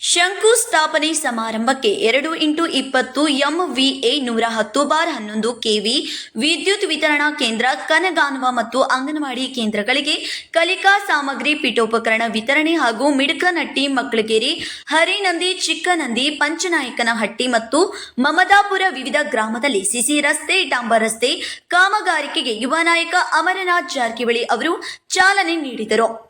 ಶಂಕುಸ್ಥಾಪನೆ ಸಮಾರಂಭಕ್ಕೆ ಎರಡು ಇಂಟು ಇಪ್ಪತ್ತು ಎಂವಿಎ ನೂರ ಹತ್ತು ಬಾರ್ ಹನ್ನೊಂದು ಕೆವಿ ವಿದ್ಯುತ್ ವಿತರಣಾ ಕೇಂದ್ರ ಕನಗಾನುವ ಮತ್ತು ಅಂಗನವಾಡಿ ಕೇಂದ್ರಗಳಿಗೆ ಕಲಿಕಾ ಸಾಮಗ್ರಿ ಪೀಠೋಪಕರಣ ವಿತರಣೆ ಹಾಗೂ ಮಿಡ್ಕನಟ್ಟಿ, ಮಕ್ಕಳಗೇರಿ, ಹರಿನಂದಿ, ಚಿಕ್ಕನಂದಿ, ಪಂಚನಾಯಕನಹಟ್ಟಿ ಮತ್ತು ಮಮದಾಪುರ ವಿವಿಧ ಗ್ರಾಮದಲ್ಲಿ ಸಿಸಿ ರಸ್ತೆ ಡಾಂಬರ್ ರಸ್ತೆ, ಕಾಮಗಾರಿಕೆಗೆ ಯುವ ನಾಯಕ ಅಮರನಾಥ್ ಜಾರಕಿಹೊಳಿ ಅವರು ಚಾಲನೆ ನೀಡಿದರು.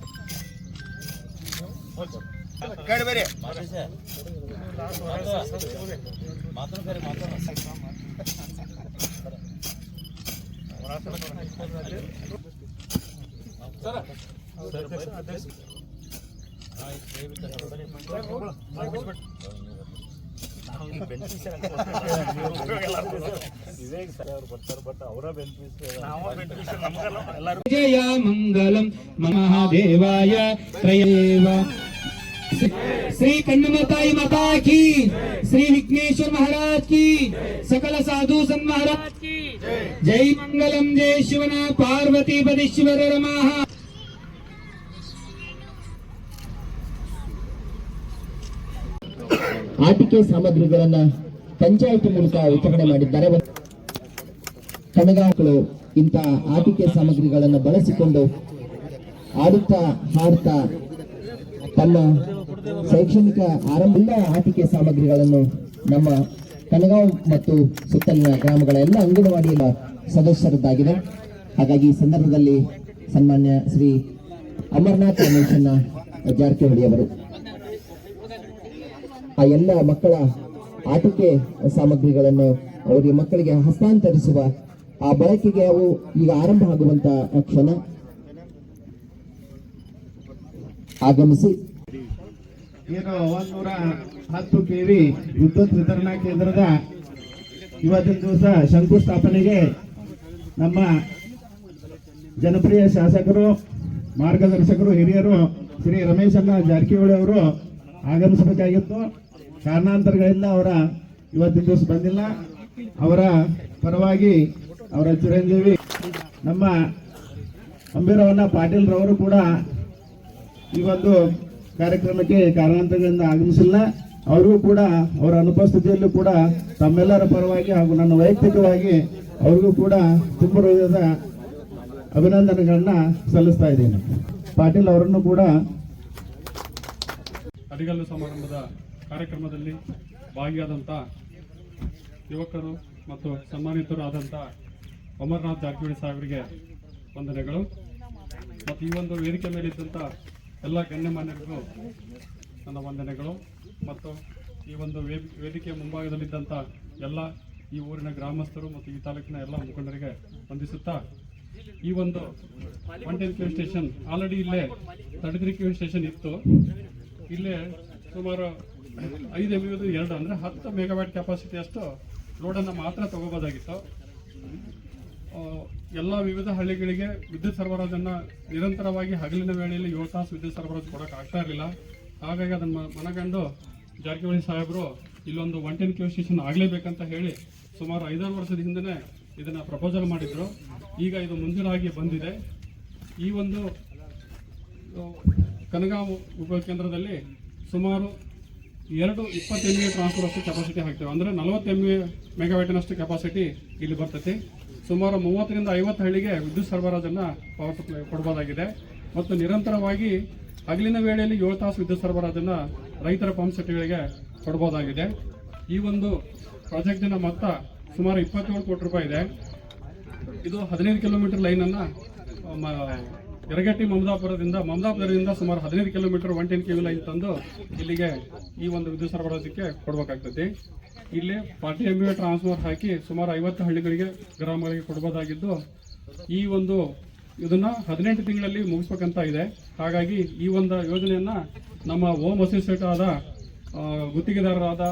ಕೇಳಿ ಬೇರೆ ಮಂಗಲಂ ಮಹಾದೇವಾಯ ತ್ರಯೇವ ಶ್ರೀ ಕಣ್ಣಿಮತಾಯಿ ಮತಾ ಕಿ. ಶ್ರೀ ವಿಘ್ನೇಶ್ವರ ಮಹಾರಾಜ್ ಕಿ. ಸಕಲ ಸಾಧು ಸನ್ ಮಹಾರಾಜ್ ಕಿ. ಜೈ ಮಂಗಲಂ ಜಯ ಶಿವನ, ಪಾರ್ವತಿ ಪದೀಶ್ವರ ರಮಾಹ ಆಟಿಕೆ ಸಾಮಗ್ರಿಗಳನ್ನ ಪಂಚಾಯಿತಿ ಮೂಲಕ ವಿತರಣೆ ಮಾಡಿದ್ದಾರೆ. ಕಣಗಾಕಳು ಇಂತಹ ಆಟಿಕೆ ಸಾಮಗ್ರಿಗಳನ್ನು ಬಳಸಿಕೊಂಡು ಆಡುತ್ತಾ ಹಾಡುತ್ತಾ ತಮ್ಮ ಶೈಕ್ಷಣಿಕ ಆರಂಭಿಕ ಆಟಿಕೆ ಸಾಮಗ್ರಿಗಳನ್ನು ನಮ್ಮ ಕನಗಾಂವ್ ಮತ್ತು ಸುತ್ತಲಿನ ಗ್ರಾಮಗಳ ಎಲ್ಲ ಅಂಗನವಾಡಿಯ ಸದಸ್ಯರದ್ದಾಗಿದೆ. ಹಾಗಾಗಿ ಈ ಸಂದರ್ಭದಲ್ಲಿ ಸನ್ಮಾನ್ಯ ಶ್ರೀ ಅಮರನಾಥ್ ರಮೇಶನ್ನ ಜಾರಕಿಹೊಳಿ ಅವರು. ಆ ಎಲ್ಲ ಮಕ್ಕಳ ಆಟಿಕೆ ಸಾಮಗ್ರಿಗಳನ್ನು ಅವರಿಗೆ ಮಕ್ಕಳಿಗೆ ಹಸ್ತಾಂತರಿಸುವ ಆ ಬಳಕೆಗೆ ಅವು ಈಗ ಆರಂಭ ಆಗುವಂತಹ ಕ್ಷಣ. ಆಗಮಿಸಿ. ಏನು ಒಂದೂರ ಹತ್ತು ಕೆವಿ ವಿದ್ಯುತ್ ವಿತರಣಾ ಕೇಂದ್ರದ ಇವತ್ತಿನ ದಿವಸ ಶಂಕುಸ್ಥಾಪನೆಗೆ ನಮ್ಮ ಜನಪ್ರಿಯ ಶಾಸಕರು, ಮಾರ್ಗದರ್ಶಕರು, ಹಿರಿಯರು ಶ್ರೀ ರಮೇಶ್ ಅಣ್ಣ ಜಾರಕಿಹೊಳಿ ಅವರು ಆಗಮಿಸಬೇಕಾಗಿತ್ತು. ಕಾರಣಾಂತರಗಳಿಂದ ಅವರ ಇವತ್ತಿನ ದಿವಸ ಬಂದಿಲ್ಲ. ಅವರ ಪರವಾಗಿ ಅವರ ಚಿರಂಜೀವಿ, ನಮ್ಮ ಅಂಬೀರವನ್ನ ಪಾಟೀಲ್ರವರು ಕೂಡ ಈ ಒಂದು ಕಾರ್ಯಕ್ರಮಕ್ಕೆ ಕಾರಣಾಂತರಗಳಿಂದ ಆಗಮಿಸಿಲ್ಲ. ಅವರಿಗೂ ಕೂಡ ಅವರ ಅನುಪಸ್ಥಿತಿಯಲ್ಲೂ ಕೂಡ ತಮ್ಮೆಲ್ಲರ ಪರವಾಗಿ ಹಾಗೂ ನನ್ನ ವೈಯಕ್ತಿಕವಾಗಿ ಅವರಿಗೂ ಕೂಡ ತುಂಬ ಹೃದಯದ ಅಭಿನಂದನೆಗಳನ್ನ ಸಲ್ಲಿಸ್ತಾ ಇದ್ದೀನಿ. ಪಾಟೀಲ್ ಅವರನ್ನು ಕೂಡ ಅಡಿಗಲ್ಲು ಸಮಾರಂಭದ ಕಾರ್ಯಕ್ರಮದಲ್ಲಿ ಭಾಗಿಯಾದಂಥ ಯುವಕರು ಮತ್ತು ಸನ್ಮಾನಿತರು ಆದಂಥ ಅಮರನಾಥ್ ಜಾರಕಿಹೊಳಿ ಸಾಹೇಬರಿಗೆ ವಂದನೆಗಳು. ಮತ್ತು ಈ ಒಂದು ವೇದಿಕೆ ಮೇಲಿದ್ದಂಥ ಎಲ್ಲ ಗಣ್ಯಮಾನ್ಯರಿಗೂ ನನ್ನ ವಂದನೆಗಳು. ಮತ್ತು ಈ ಒಂದು ವೇದಿಕೆಯ ಮುಂಭಾಗದಲ್ಲಿದ್ದಂಥ ಎಲ್ಲ ಈ ಊರಿನ ಗ್ರಾಮಸ್ಥರು ಮತ್ತು ಈ ತಾಲೂಕಿನ ಎಲ್ಲ ಮುಖಂಡರಿಗೆ ವಂದಿಸುತ್ತಾ, ಈ ಒಂದು one ten KV station already ಇಲ್ಲೇ ತಡದ್ರಿ ಕ್ಯೂ ಸ್ಟೇಷನ್ ಇತ್ತು. ಇಲ್ಲೇ ಸುಮಾರು ಐದು ಎಂ ಎರಡು ಅಂದರೆ ಹತ್ತು ಮೆಗಾವ್ಯಾಟ್ ಕೆಪಾಸಿಟಿ ಅಷ್ಟು ಲೋಡನ್ನು ಮಾತ್ರ ತಗೋಬೋದಾಗಿತ್ತು. ಎಲ್ಲ ವಿವಿಧ ಹಳ್ಳಿಗಳಿಗೆ ವಿದ್ಯುತ್ ಸರಬರಾಜನ್ನು ನಿರಂತರವಾಗಿ ಹಗಲಿನ ವೇಳೆಯಲ್ಲಿ ಏಳು ತಾಸು ವಿದ್ಯುತ್ ಸರಬರಾಜು ಕೊಡೋಕೆ ಆಗ್ತಾ ಇರಲಿಲ್ಲ. ಹಾಗಾಗಿ ಅದನ್ನು ಮನಗಂಡು ಜಾರಕಿಹೊಳಿ ಸಾಹೇಬರು ಇಲ್ಲೊಂದು ಒನ್ ಟೆನ್ ಕ್ಯೂ ಸ್ಟೇಷನ್ ಆಗಲೇಬೇಕಂತ ಹೇಳಿ ಸುಮಾರು ಐದಾರು ವರ್ಷದ ಹಿಂದೆ ಇದನ್ನು ಪ್ರಪೋಸಲ್ ಮಾಡಿದ್ರು. ಈಗ ಇದು ಮುಂದಿನಾಗಿ ಬಂದಿದೆ. ಈ ಒಂದು ಕನಗಾಂವ್ ಉಪಕೇಂದ್ರದಲ್ಲಿ ಸುಮಾರು ಎರಡು ಇಪ್ಪತ್ತು ಎಂ ಎ ಟ್ರಾನ್ಸ್ಫರ್ ಅಷ್ಟು ಕೆಪಾಸಿಟಿ ಹಾಕ್ತೇವೆ. ಅಂದರೆ ನಲವತ್ತು ಎಂ ಮೆಗಾವ್ಯಾಟಿನಷ್ಟು ಕೆಪಾಸಿಟಿ ಇಲ್ಲಿ ಬರ್ತೈತಿ. ಸುಮಾರು ಮೂವತ್ತರಿಂದ ಐವತ್ತು ಹಳ್ಳಿಗೆ ವಿದ್ಯುತ್ ಸರಬರಾಜನ್ನು ಪವರ್ ಸಪ್ಲೈ ಕೊಡ್ಬೋದಾಗಿದೆ. ಮತ್ತು ನಿರಂತರವಾಗಿ ಹಗಲಿನ ವೇಳೆಯಲ್ಲಿ ಏಳು ತಾಸು ವಿದ್ಯುತ್ ಸರಬರಾಜನ್ನು ರೈತರ ಪಂಪ್ ಸೆಟ್ಗಳಿಗೆ ಕೊಡ್ಬೋದಾಗಿದೆ. ಈ ಒಂದು ಪ್ರಾಜೆಕ್ಟಿನ ಮೊತ್ತ ಸುಮಾರು ಇಪ್ಪತ್ತೇಳು ಕೋಟಿ ರೂಪಾಯಿ ಇದೆ. ಇದು ಹದಿನೈದು ಕಿಲೋಮೀಟರ್ ಲೈನನ್ನು ಎರಗಟ್ಟಿ ಮಮದಾಪುರದಿಂದ ಮಮದಾಪುರದಿಂದ ಸುಮಾರು ಹದಿನೈದು kilometre one ten K V line ತಂದು ಇಲ್ಲಿಗೆ ಈ ಒಂದು ವಿದ್ಯುತ್ ಸರಬರಾಜಕ್ಕೆ ಕೊಡಬೇಕಾಗ್ತದೆ. ಇಲ್ಲಿ ಪಾರ್ಟಿ ಎಂ ಟ್ರಾನ್ಸ್ಫರ್ ಹಾಕಿ ಸುಮಾರು ಐವತ್ತು ಹಳ್ಳಿಗಳಿಗೆ, ಗ್ರಾಮಗಳಿಗೆ ಕೊಡಬಹುದಾಗಿದ್ದು ಈ ಒಂದು ಇದನ್ನ ಹದಿನೆಂಟು ತಿಂಗಳಲ್ಲಿ ಮುಗಿಸ್ಬೇಕಂತ ಇದೆ. ಹಾಗಾಗಿ ಈ ಒಂದು ಯೋಜನೆಯನ್ನ ನಮ್ಮ ಹೋಮ್ ಅಸೋಸಿಯೇಟ್ ಆದ ಗುತ್ತಿಗೆದಾರರಾದ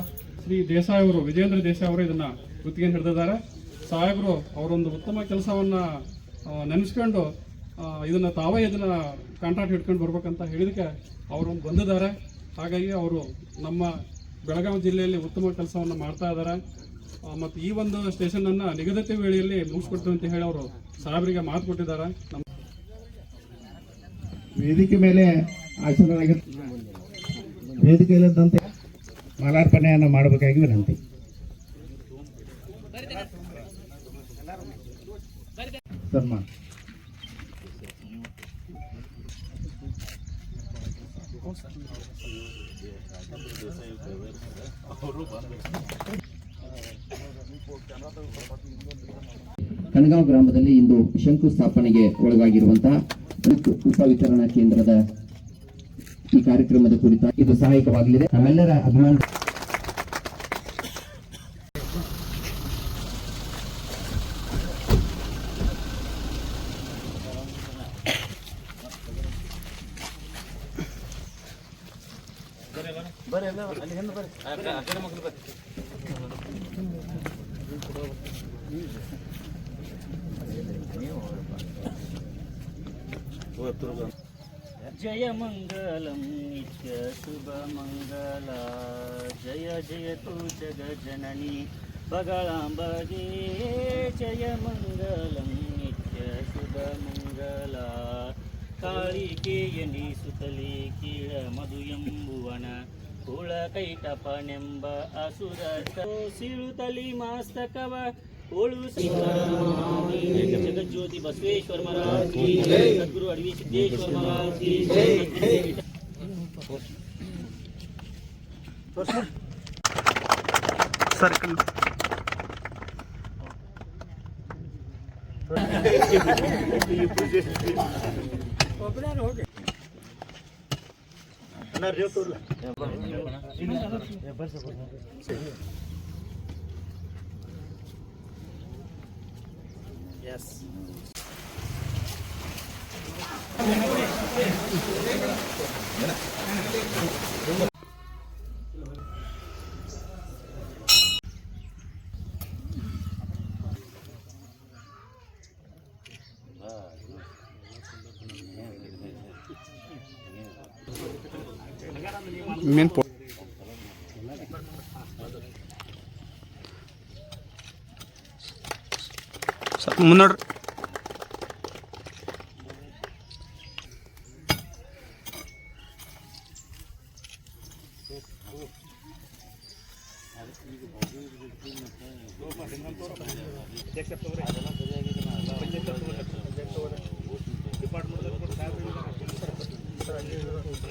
ಶ್ರೀ ದೇಸಾಯಿ ಅವರು ವಿಜೇಂದ್ರ ದೇಸಾಯಿ ಅವರು ಇದನ್ನ ಗುತ್ತಿಗೆ ಹಿಡಿದಿದ್ದಾರೆ. ಸಾಹೇಬರು ಅವರೊಂದು ಉತ್ತಮ ಕೆಲಸವನ್ನ ನೆನೆಸ್ಕೊಂಡು ಇದನ್ನ ತಾವೇ ಇದನ್ನ ಕಾಂಟ್ರಾಕ್ಟ್ ಹಿಡ್ಕೊಂಡು ಬರ್ಬೇಕಂತ ಹೇಳಿದಕ್ಕೆ ಅವರು ಬಂದಿದ್ದಾರೆ. ಹಾಗಾಗಿ ಅವರು ನಮ್ಮ ಬೆಳಗಾವಿ ಜಿಲ್ಲೆಯಲ್ಲಿ ಉತ್ತಮ ಕೆಲಸವನ್ನು ಮಾಡ್ತಾ ಇದ್ದಾರೆ. ಮತ್ತು ಈ ಒಂದು ಸ್ಟೇಷನನ್ನು ನಿಗದಿತ ವೇಳೆಯಲ್ಲಿ ಮುಗಿಸ್ಕೊಡ್ತೀವಿ ಅಂತ ಹೇಳಿ ಅವರು ಸಾಹೇಬರಿಗೆ ಮಾತು ಕೊಟ್ಟಿದ್ದಾರೆ. ನಮ್ಮ ವೇದಿಕೆ ಮೇಲೆ ಆಸೀನರಾಗಿ ವೇದಿಕೆಯಲ್ಲಿದ್ದಂತೆ ಮಾಲಾರ್ಪಣೆಯನ್ನು ಮಾಡಬೇಕಾಗಿ ವಿನಂತಿ. ಸನ್ಮಾನ. ಕಣಗಾಂವ್ ಗ್ರಾಮದಲ್ಲಿ ಇಂದು ಶಂಕುಸ್ಥಾಪನೆಗೆ ಒಳಗಾಗಿರುವಂತಹ ಉಪ- ವಿತರಣಾ ಕೇಂದ್ರದ ಈ ಕಾರ್ಯಕ್ರಮದ ಕುರಿತ ಇದು ಸಹಾಯಕವಾಗಲಿದೆ. ನಮ್ಮೆಲ್ಲರ ಅಭಿಮಾನ जय मंगलम नित्य शुभ मंगला जय जय तू जग जननी बगलांबगे जय मंगलम नित्य शुभ काली कालिकेयनि सुतली किळ मधुयम्बुवन। ಕುಳ ಕೈಟಪನೆಂಬ ಅಸುರ ಸಿಳುತಲಿ ಮಾಸ್ತಕವ ಓಳು ಜಗಜ್ಯೋತಿ ಬಸವೇಶ್ವರ ಮಹಾರಾಜ್ ಕಿ ಜೈ ಸದ್ಗುರು Adavi Siddeshwara Maharaj Yes. min po. Sa munar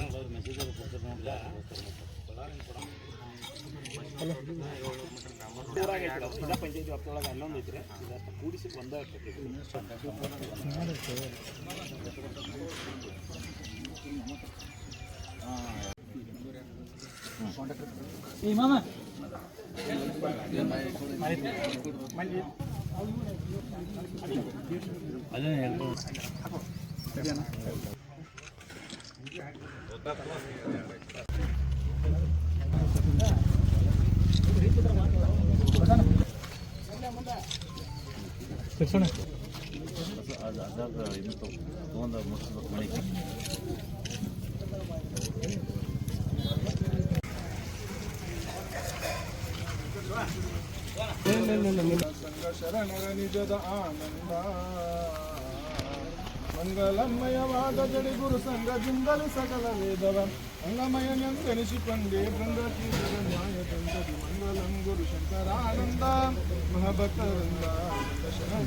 ಕಿ ಜೈ ಸರ್ ಮೇನ್ ಪೋ ಸರ್ ಮುನ್ನೋಡ್ರಿ ಶರಣರ ನಿಜದ ಆನಂದ. ಮಂಗಲಮಯವಾದ ಜಡಿ ಗುರು ಸಂಘದಿಂದಲೂ ಸಕಲ ವೇದವ ಅಂಗಮಯನೆಂದೆನಿಸಿಕೊಂಡೇ ಬೃಂದ ಕೀರ್ತಿಯ ನ್ಯಾಯದಂತದಿ ಮಂಗಲಂ ಗುರು ಶಂಕರಾನಂದ ಮಹಾಭಕ್ತರಿಂದ ಶರಣ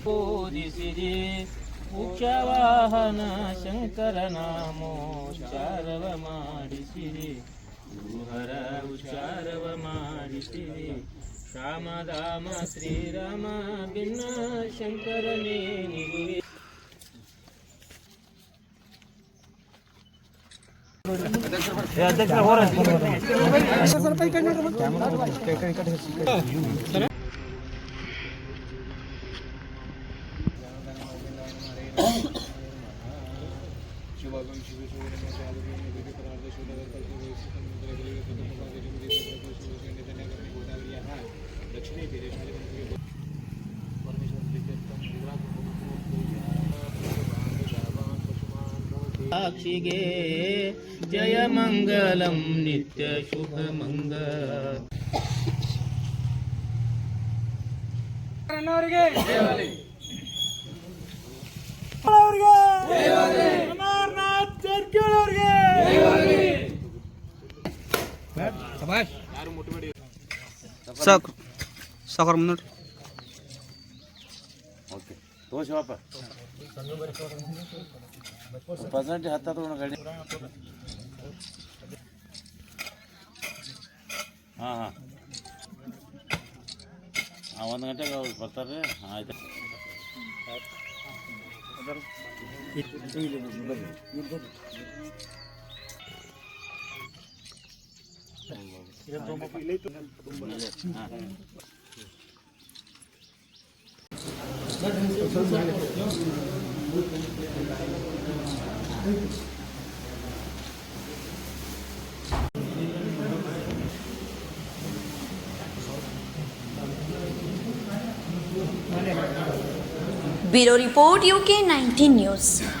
ನಿಜದ ಆನಂದ ರವಿ ವೇದಾಂತ ಕೊಡೆಯನ ದೇವನಿವನ ಬೋಧಿಸಿರಿ ಮುಖ್ಯವಾಹನ ಶಂಕರನ ಮೋಚಾರವ ಮಾಡಿಸಿರಿ ಗುರುಹರ ಉಚ್ಚಾರವ ಮಾಡಿಸಿರಿ ಶ್ಯಾಮಧಾಮ ಶ್ರೀರಾಮ ಭಿನ್ನ ಶಂಕರನೇ ನಿಗುವೆ ಸಾಕ್ಷಿಗೆ ಜಯ ಮಂಗಲಂ ನಿತ್ಯ ಶುಭ ಮಂಗಲ ಸಾಕು. ಸಾಕು ಮುನ್ನೋಡ್ರಿ ಪರ್ಸೆಂಟ್ ಹತ್ತ ತಗೊಂಡು ಗಾಡಿ ಹಾಂ ಹಾಂ ಹಾಂ ಒಂದು ಗಂಟೆಗೆ ಅವ್ರು ಬರ್ತಾರೆ ಆಯ್ತು ब्यूरो रिपोर्ट यूके 19 न्यूज़।